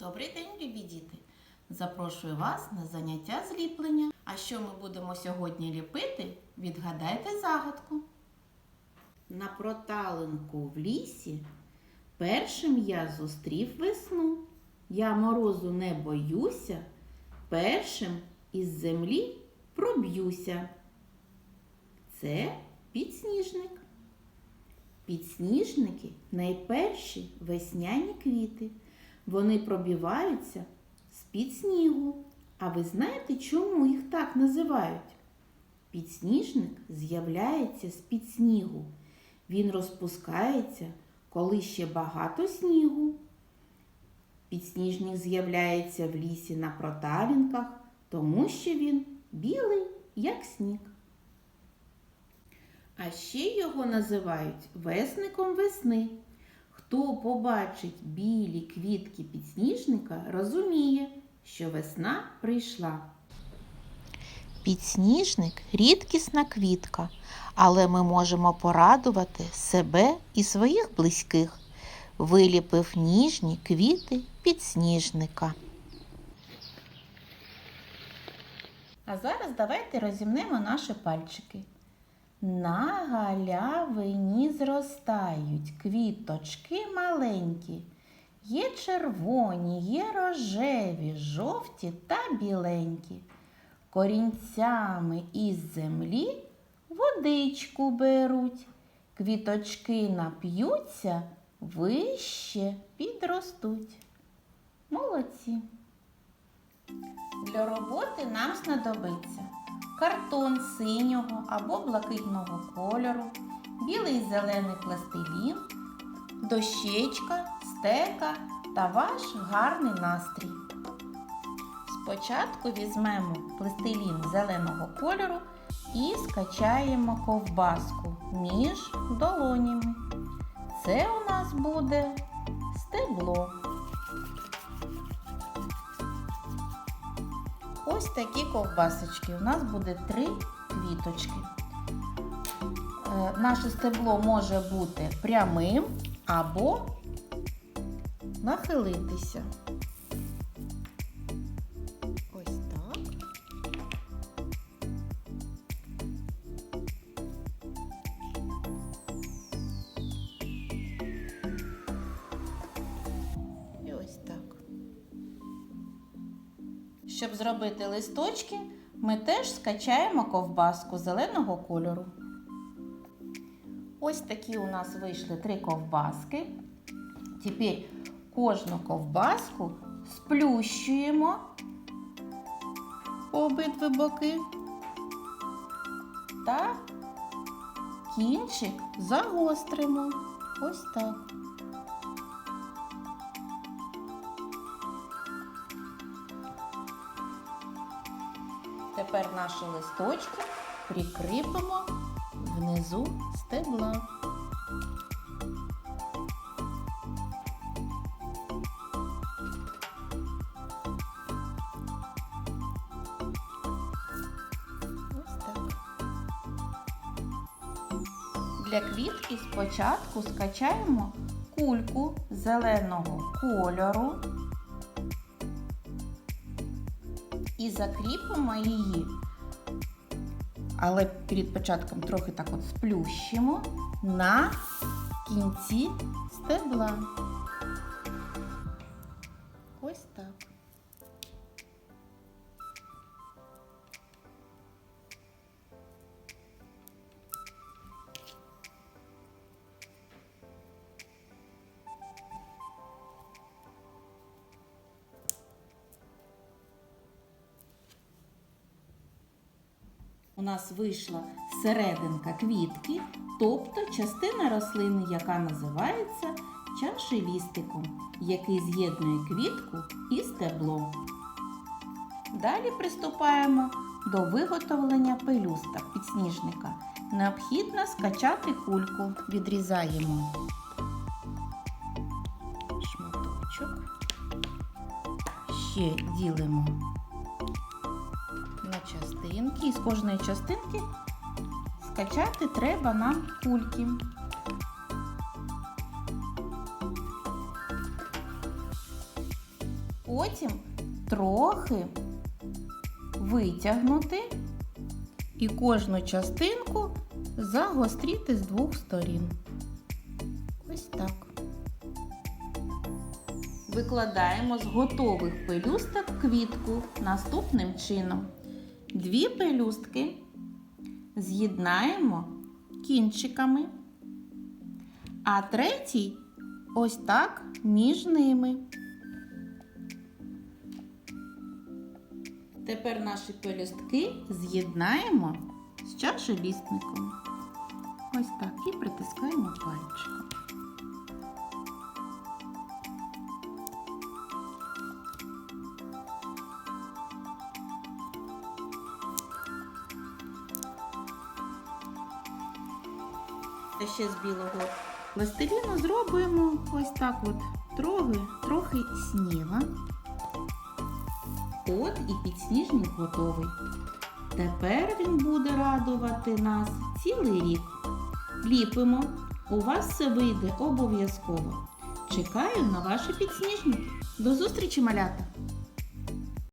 Добрий день, любі діти! Запрошую вас на заняття зліплення. А що ми будемо сьогодні ліпити? Відгадайте загадку. На проталинку в лісі першим я зустрів весну. Я морозу не боюся, першим із землі проб'юся. Це підсніжник. Підсніжники найперші весняні квіти. Вони пробиваються з-під снігу. А ви знаєте, чому їх так називають? Підсніжник з'являється з-під снігу. Він розпускається, коли ще багато снігу. Підсніжник з'являється в лісі на проталінках, тому що він білий, як сніг. А ще його називають весником весни. Хто побачить білі квітки підсніжника, розуміє, що весна прийшла. Підсніжник рідкісна квітка, але ми можемо порадувати себе і своїх близьких. Виліпив ніжні квіти підсніжника. А зараз давайте розімнемо наші пальчики. На галявині зростають квіточки маленькі. Є червоні, є рожеві, жовті та біленькі. Корінцями із землі водичку беруть. Квіточки нап'ються, вище підростуть. Молодці. Для роботи нам знадобиться картон синього або блакитного кольору, білий зелений пластилін, дощечка, стека та ваш гарний настрій. Спочатку візьмемо пластилін зеленого кольору і скачаємо ковбаску між долонями. Це у нас буде стебло. Ось такі ковбасочки. У нас буде три квіточки. Е, Наше стебло може бути прямим або нахилитися. Щоб зробити листочки, ми теж скачаємо ковбаску зеленого кольору. Ось такі у нас вийшли три ковбаски. Тепер кожну ковбаску сплющуємо по обидві боки та кінчик загостримо. Ось так. Тепер наші листочки прикріпимо внизу стебла. Для квітки спочатку скачаємо кульку зеленого кольору і закріпимо її. Але перед початком трохи так от сплющимо на кінці стебла. Ось так. У нас вийшла серединка квітки, тобто частина рослини, яка називається чашелістиком, який з'єднує квітку і стебло. Далі приступаємо до виготовлення пелюсток підсніжника. Необхідно скачати кульку. Відрізаємо шматочок. Ще ділимо частинки. І з кожної частинки скачати треба нам кульки. Потім трохи витягнути і кожну частинку загостріти з двох сторін. Ось так. Викладаємо з готових пелюсток квітку наступним чином. Дві пелюстки з'єднаємо кінчиками, а третій ось так між ними. Тепер наші пелюстки з'єднаємо з чашелісником. Ось так і притискаємо пальчиком. Та ще з білого пластиліну зробимо ось так от трохи, трохи сніга. От і підсніжник готовий. Тепер він буде радувати нас цілий рік. Ліпимо. У вас все вийде обов'язково. Чекаю на ваші підсніжники. До зустрічі, малята!